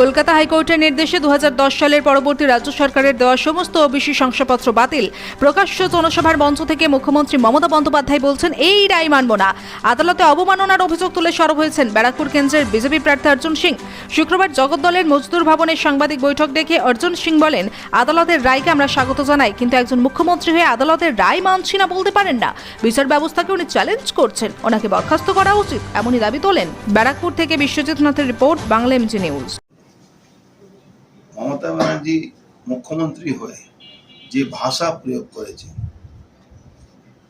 কলকাতা হাইকোর্টের নির্দেশে দু হাজার দশ সালের পরবর্তী রাজ্য সরকারের দেওয়া সমস্ত ওবিসি শংসাপত্র বাতিল। প্রকাশ্য জনসভার মঞ্চ থেকে মুখ্যমন্ত্রী মমতা বন্দ্যোপাধ্যায় বলছেন, এই রায় মানব না। আদালতে অবমাননার অভিযোগ তুলে সরব হয়েছেন ব্যারাকপুর কেন্দ্রের বিজেপি প্রার্থী অর্জুন সিং। শুক্রবার জগদ্দলের মজদুর ভবনের সাংবাদিক বৈঠক ডেকে অর্জুন সিং বলেন, আদালতের রায়কে আমরা স্বাগত জানাই, কিন্তু একজন মুখ্যমন্ত্রী হয়ে আদালতের রায় মানছি না বলতে পারেন না। বিচার ব্যবস্থাকে উনি চ্যালেঞ্জ করছেন, ওনাকে বরখাস্ত করা উচিত। এমনই দাবি তোলেন ব্যারাকপুর থেকে Biswajit নাথের report, Bangla MG news. Mamata Banerjee মুখ্যমন্ত্রী হয়ে যে ভাষা প্রয়োগ করেছে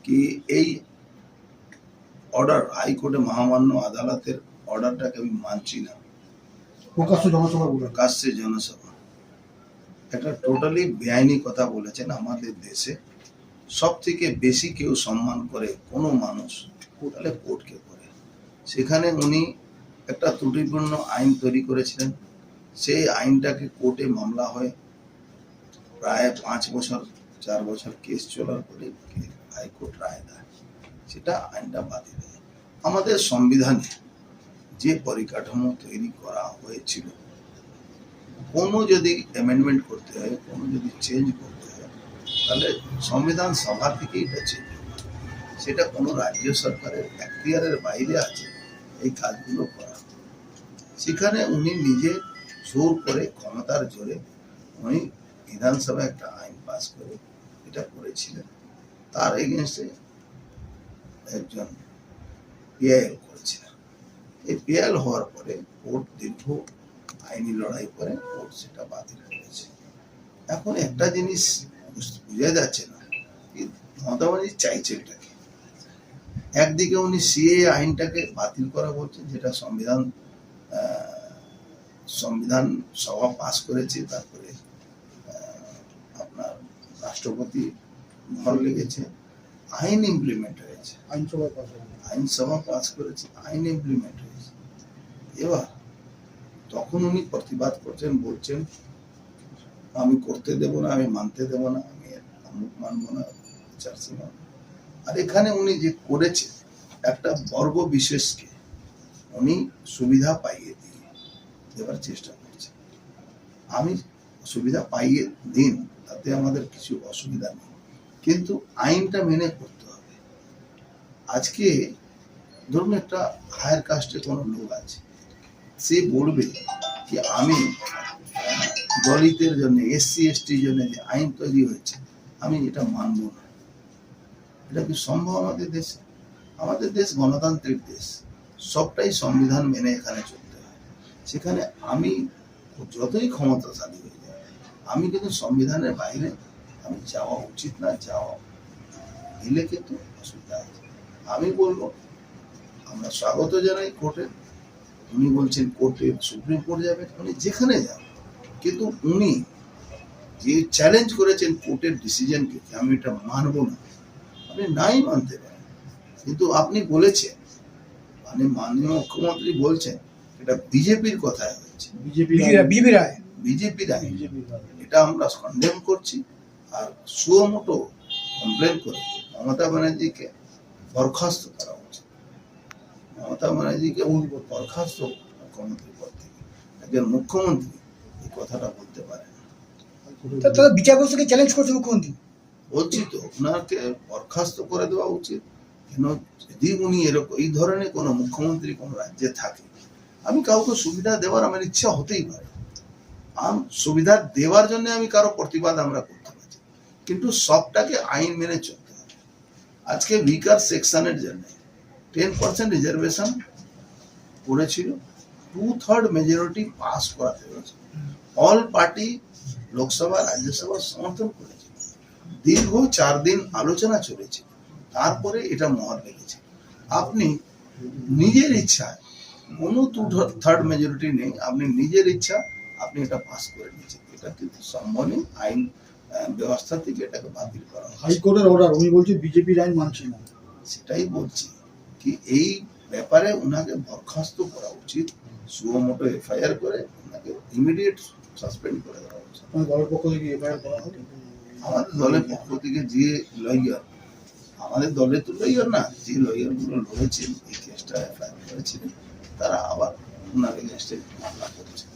কি এই অর্ডার হাইকোর্টে মহামান্য আদালতের অর্ডারটাকে আমি মানছি না। প্রকাশ্য জনসভা বলে প্রকাশ্যে জনসভা। একটা টোটালি বেআইনি কথা বলেছেন আমাদের দেশে। সব থেকে বেশি কেউ সম্মান করে কোনো মানুষ তাহলে কোর্টকে করে। সেখানে উনি একটা ত্রুটিপূর্ণ আইন তৈরি করেছিলেন। সেই আইনটাকে কোর্টে মামলা হয়। প্রায় পাঁচ বছর, চার বছর কেস চলার পরে হাইকোর্ট রায় দেয়। সেটা আইনটা বাতিল দেয় আমাদের সংবিধানে যে পরিকাঠামো তৈরি করা হয়েছিল, কোনো যদি অ্যামেন্ডমেন্ট করতে হয়, কোনো যদি চেঞ্জ করতে হয়, তাহলে সংবিধান সভা থেকেই এটা চেঞ্জ সেটা কোনো রাজ্য সরকারের এখতিয়ারের বাইরে আছে, এই কাজগুলো করা। সেখানে উনি নিজে জোর করে ক্ষমতার জোরে উনি বিধানসভায় একটা আইন পাস করে এটা করেছিলেন। তার এগেনস্টে একজন পিআইএল করেছিলেন। এই পিআইএল হওয়ার পরে কোর্ট দীর্ঘ আইনি লড়াই করে কোর্ট সেটা বাতিল করেছে। এখন একটা জিনিস বুঝ- যাচ্ছে না মমতা চাইছে এটাকে। একদিকে উনি সিএ আইনটাকে বাতিল করা বলছেন, যেটা সংবিধান সংবিধান সভা পাশ করেছে তারপরে আপনার রাষ্ট্রপতি মোহর লেগেছে আইন ইমপ্লিমেন্ট হয়েছে। আইনসভা পাশ আইনসভা পাস করেছে আইন ইমপ্লিমেন্ট হয়েছে। এবার তখন উনি প্রতিবাদ করছেন বলছেন আমি করতে দেব না আমি মানতে দেব না আমি অমুক মানবো না চার্চি মানবো আর এখানে উনি যে করেছে একটা বর্গ বিশেষকে উনি সুবিধা পাইয়ে দেওয়ার চেষ্টা করছে। আমি সুবিধা পাইয়ে দিন, তাতে আমাদের কিছু অসুবিধা নেই। কিন্তু আইনটা মেনে করতে হবে। আজকে ধরুন একটা হায়ার কাস্টে কোনো লোক আছে, সে বলবে যে আমি দলিতের জন্য এসসি এসটির জন্য যে আইন তৈরি হয়েছে, আমি এটা মানব না। এটা কি সম্ভব আমাদের দেশে? আমাদের দেশ গণতান্ত্রিক দেশ, সবটাই সংবিধান মেনে এখানে হয় সেখানে আমি যতই ক্ষমতাশালী হয়ে যাই আমি কিন্তু সংবিধানের বাইরে আমি যাওয়া উচিত না, যাওয়া দিলে কিন্তু অসুবিধা আছে আমি বলব, আমরা স্বাগত জানাই কোর্টে। উনি বলছেন কোর্টে সুপ্রিম কোর্ট যাবেন উনি যেখানে যান কিন্তু উনি যে চ্যালেঞ্জ করেছেন কোর্টের ডিসিশনকে আমি এটা মানবো না। আপনি নাই মানতে পারেন। কিন্তু আপনি বলেছেন মানে মাননীয় মুখ্যমন্ত্রী বলছেন এটা বিজেপির কথায় হয়েছে। বিজেপি রায়। বিজেপির আইন এটা আমরা কন্ডেম করছি। আর সুমোটো কমপ্লেন করে। মমতা ব্যানার্জিকে বরখাস্ত করা উচিত মমতা ব্যানার্জিকে বরখাস্ত মুখ্যমন্ত্রী পদ থেকে। একজন মুখ্যমন্ত্রী এই কথাটা বলতে পারে তারা বিচার ব্যবস্থাকে চ্যালেঞ্জ করছে মুখ্যমন্ত্রী। বলছি তো ওনাকে বরখাস্ত করে দেওয়া উচিত। কেন? যদি উনি এরকম এই ধরনের কোনো মুখ্যমন্ত্রী কোনো রাজ্যে থাকে আমি কাউকে সুবিধা দেওয়ার আমার ইচ্ছা হতেই পারে। আম, সুবিধা দেওয়ার জন্য আমি কারও প্রতিবাদ আমরা করতে পারি কিন্তু সবটাকে আইন মেনে চলতে হবে। আজকে উইকার সেকশনের জন্য টেন পার্সেন্ট রিজার্ভেশন করেছিল টু থার্ড মেজরিটি পাস করাতে হয়েছে। অল পার্টি লোকসভা রাজ্যসভা সমর্থন করেছে। দীর্ঘ চার দিন আলোচনা চলেছে। তারপরে এটা মহর লেগেছে। আপনি নিজের ইচ্ছায় কোনো টু থার্ড মেজরিটি নেই। আপনি নিজের ইচ্ছা আপনি এটা পাস করে নিয়েছেন এটা কিন্তু সম্ভব নেই আইন ব্যবস্থা থেকে এটাকে বাতিল করা হাইকোর্টের অর্ডার উনি বলছে বিজেপির আইন মানছি না। সেটাই বলছি কি এই ব্যাপারে ওনাকে বরখাস্ত করা উচিত। সুমোটো এফআইআর করে ওনাকে ইমিডিয়েট সাসপেন্ড করে দেওয়া উচিত দলের পক্ষ থেকে এফআইআর করা হবে আমাদের দলের পক্ষ থেকে যে লয়ার আমাদের দলের তো লয়ার না যে লয়ারগুলো রয়েছেন এই কেসটা এফআইআর করেছিলেন তারা আবার ওনার এগেনস্টে মামলা করেছে।